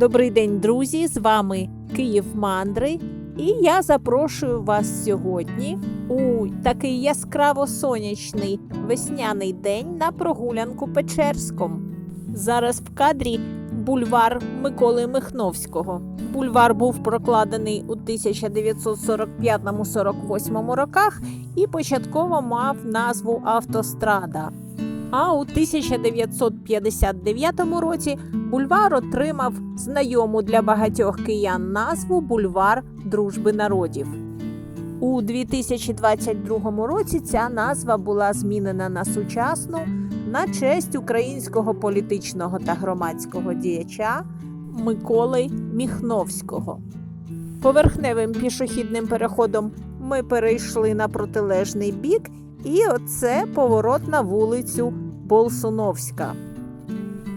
Добрий день, друзі! З вами Київ Мандри. І я запрошую вас сьогодні у такий яскраво сонячний весняний день на прогулянку Печерськом. Зараз в кадрі бульвар Миколи Михновського. Бульвар був прокладений у 1945-48 роках і початково мав назву Автострада. А у 1959 році бульвар отримав знайому для багатьох киян назву Бульвар Дружби народів. У 2022 році ця назва була змінена на сучасну на честь українського політичного та громадського діяча Миколи Міхновського. Поверхневим пішохідним переходом ми перейшли на протилежний бік, і оце поворот на вулицю Болсуновська.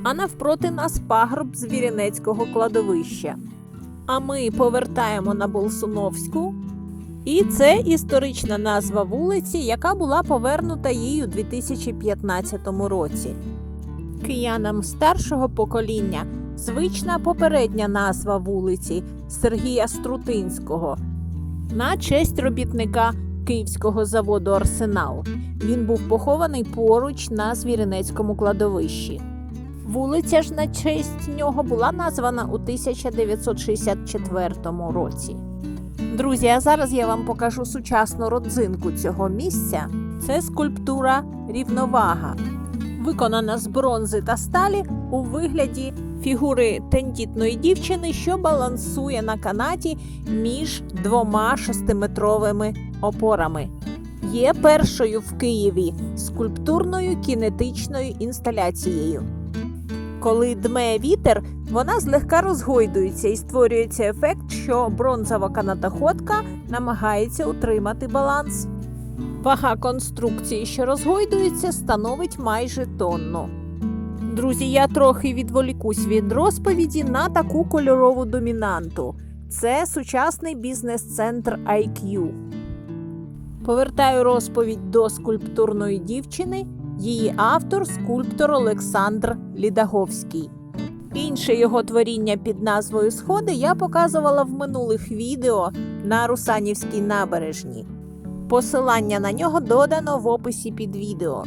А навпроти нас пагорб Звірянецького кладовища. А ми повертаємо на Болсуновську. І це історична назва вулиці, яка була повернута їй у 2015 році. Киянам старшого покоління звична попередня назва вулиці Сергія Струтинського на честь робітника Київського заводу Арсенал. Він був похований поруч на Звіринецькому кладовищі. Вулиця ж на честь нього була названа у 1964 році. Друзі, а зараз я вам покажу сучасну родзинку цього місця. Це скульптура Рівновага, виконана з бронзи та сталі у вигляді фігури тендітної дівчини, що балансує на канаті між двома шестиметровими опорами. Є першою в Києві скульптурною кінетичною інсталяцією. Коли дме вітер, вона злегка розгойдується і створюється ефект, що бронзова канатоходка намагається утримати баланс. Вага конструкції, що розгойдується, становить майже тонну. Друзі, я трохи відволікусь від розповіді на таку кольорову домінанту. Це сучасний бізнес-центр IQ. Повертаю розповідь до скульптурної дівчини. Її автор скульптор Олександр Лідаговський. Інше його творіння під назвою Сходи я показувала в минулих відео на Русанівській набережні. Посилання на нього додано в описі під відео.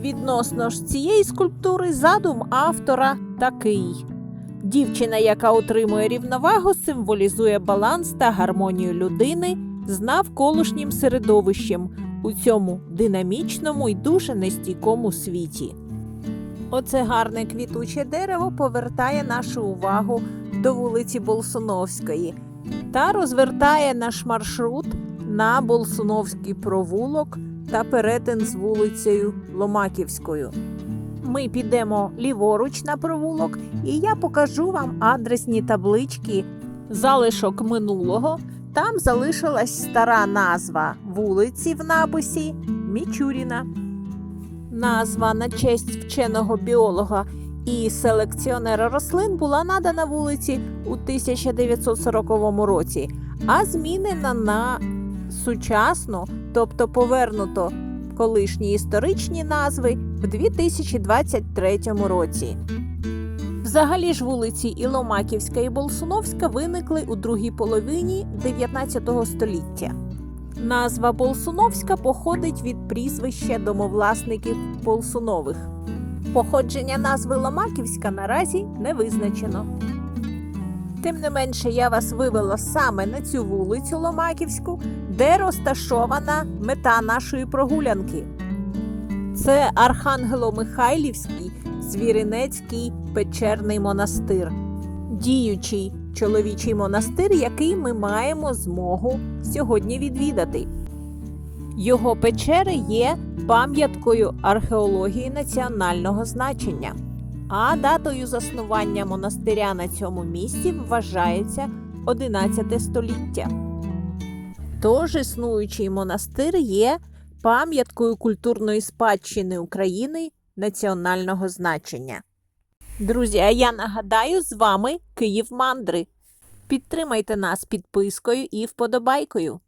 Відносно ж цієї скульптури задум автора такий: дівчина, яка утримує рівновагу, символізує баланс та гармонію людини з навколишнім середовищем у цьому динамічному і дуже нестійкому світі. Оце гарне квітуче дерево повертає нашу увагу до вулиці Болсуновської та розвертає наш маршрут на Болсуновський провулок та перетин з вулицею Ломаківською. Ми підемо ліворуч на провулок, і я покажу вам адресні таблички залишок минулого. Там залишилась стара назва вулиці в написі Мічуріна. Назва на честь вченого біолога і селекціонера рослин була надана вулиці у 1940 році, а змінена на сучасну, тобто повернуто колишні історичні назви в 2023 році. Взагалі ж вулиці Іломаківська і Болсуновська виникли у другій половині 19 століття. Назва Болсуновська походить від прізвища домовласників Болсунових. Походження назви Ломаківська наразі не визначено. Тим не менше, я вас вивела саме на цю вулицю Ломаківську, де розташована мета нашої прогулянки. Це Архангело-Михайлівський Звіринецький печерний монастир, діючий чоловічий монастир, який ми маємо змогу сьогодні відвідати. Його печери є пам'яткою археології національного значення, а датою заснування монастиря на цьому місці вважається 11 століття. Тож існуючий монастир є пам'яткою культурної спадщини України національного значення. Друзі, а я нагадаю, з вами Київ Мандри. Підтримайте нас підпискою і вподобайкою.